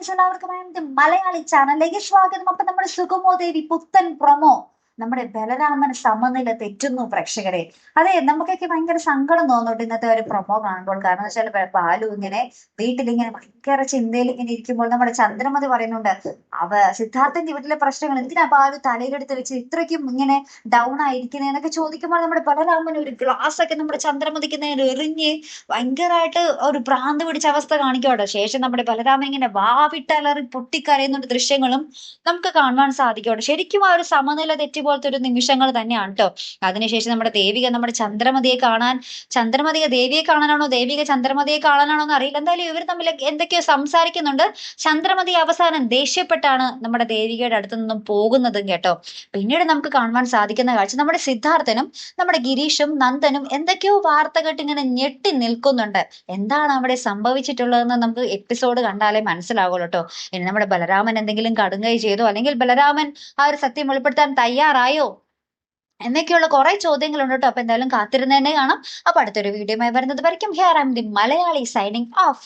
Friends എല്ലാവർക്കും മലയാളി ചാനലിലേക്ക് സ്വാഗതം. അപ്പൊ നമ്മുടെ സുഗമോ ദേവി പുത്തൻ പ്രൊമോ നമ്മുടെ ബലരാമൻ സമനില തെറ്റുന്നു പ്രേക്ഷകരെ. അതെ നമുക്കൊക്കെ ഭയങ്കര സങ്കടം തോന്നുന്നുണ്ട് ഇന്നത്തെ ഒരു പ്രൊമോ കാണുമ്പോൾ. കാരണം വെച്ചാൽ ബാലു ഇങ്ങനെ വീട്ടിലിങ്ങനെ ഭയങ്കര ചിന്തയിൽ ഇങ്ങനെ ഇരിക്കുമ്പോൾ നമ്മുടെ ചന്ദ്രമതി പറയുന്നുണ്ട് അവ സിദ്ധാർത്ഥന്റെ വീട്ടിലെ പ്രശ്നങ്ങൾ എന്തിനാ ബാലു തലയിലെടുത്ത് വെച്ച് ഇത്രയ്ക്കും ഇങ്ങനെ ഡൗൺ ആയിരിക്കുന്നത് എന്നൊക്കെ ചോദിക്കുമ്പോൾ നമ്മുടെ ബലരാമൻ ഒരു ഗ്ലാസ് ഒക്കെ നമ്മുടെ ചന്ദ്രമതിക്ക് നേരെ എറിഞ്ഞ് ഭയങ്കരമായിട്ട് ഒരു ഭ്രാന്ത് പിടിച്ച അവസ്ഥ കാണിക്കോട്ടെ ശേഷം നമ്മുടെ ബലരാമൻ ഇങ്ങനെ വാവിട്ടലറി പൊട്ടിക്കരയുന്ന ദൃശ്യങ്ങളും നമുക്ക് കാണുവാൻ സാധിക്കോട്ടെ ശരിക്കും ആ ഒരു സമനില തെറ്റി പോലത്തെ ഒരു നിമിഷങ്ങൾ തന്നെയാണ് കേട്ടോ അതിനുശേഷം നമ്മുടെ ദേവിക നമ്മുടെ ചന്ദ്രമതിയെ കാണാൻ ചന്ദ്രമതിയെ ദേവിയെ കാണാനാണോ ദേവിക ചന്ദ്രമതിയെ കാണാനാണോ എന്ന് അറിയില്ല. എന്തായാലും ഇവർ തമ്മിൽ എന്തൊക്കെയോ സംസാരിക്കുന്നുണ്ട്. ചന്ദ്രമതി അവസാനം ദേഷ്യപ്പെട്ടാണ് നമ്മുടെ ദേവികയുടെ അടുത്ത് നിന്നും പോകുന്നതും കേട്ടോ. പിന്നീട് നമുക്ക് കാണുവാൻ സാധിക്കുന്ന കാഴ്ച നമ്മുടെ സിദ്ധാർത്ഥനും നമ്മുടെ ഗിരീഷും നന്ദനും എന്തൊക്കെയോ വാർത്ത കേട്ട് ഇങ്ങനെ ഞെട്ടി നിൽക്കുന്നുണ്ട്. എന്താണ് അവിടെ സംഭവിച്ചിട്ടുള്ളതെന്ന് നമുക്ക് എപ്പിസോഡ് കണ്ടാലേ മനസ്സിലാവുള്ളൂ കേട്ടോ ഇനി നമ്മുടെ ബലരാമൻ എന്തെങ്കിലും കടുങ്കൈ ചെയ്തോ അല്ലെങ്കിൽ ബലരാമൻ ആ ഒരു സത്യം വെളിപ്പെടുത്താൻ തയ്യാറായോ എന്നൊക്കെയുള്ള കുറെ ചോദ്യങ്ങളുണ്ട് കേട്ടോ. അപ്പൊ എന്തായാലും കാത്തിരുന്ന് തന്നെ കാണാം. അപ്പൊ അടുത്തൊരു വീഡിയോയുമായി വരുന്നത് വരയ്ക്കും. Here I'm the Malayali signing off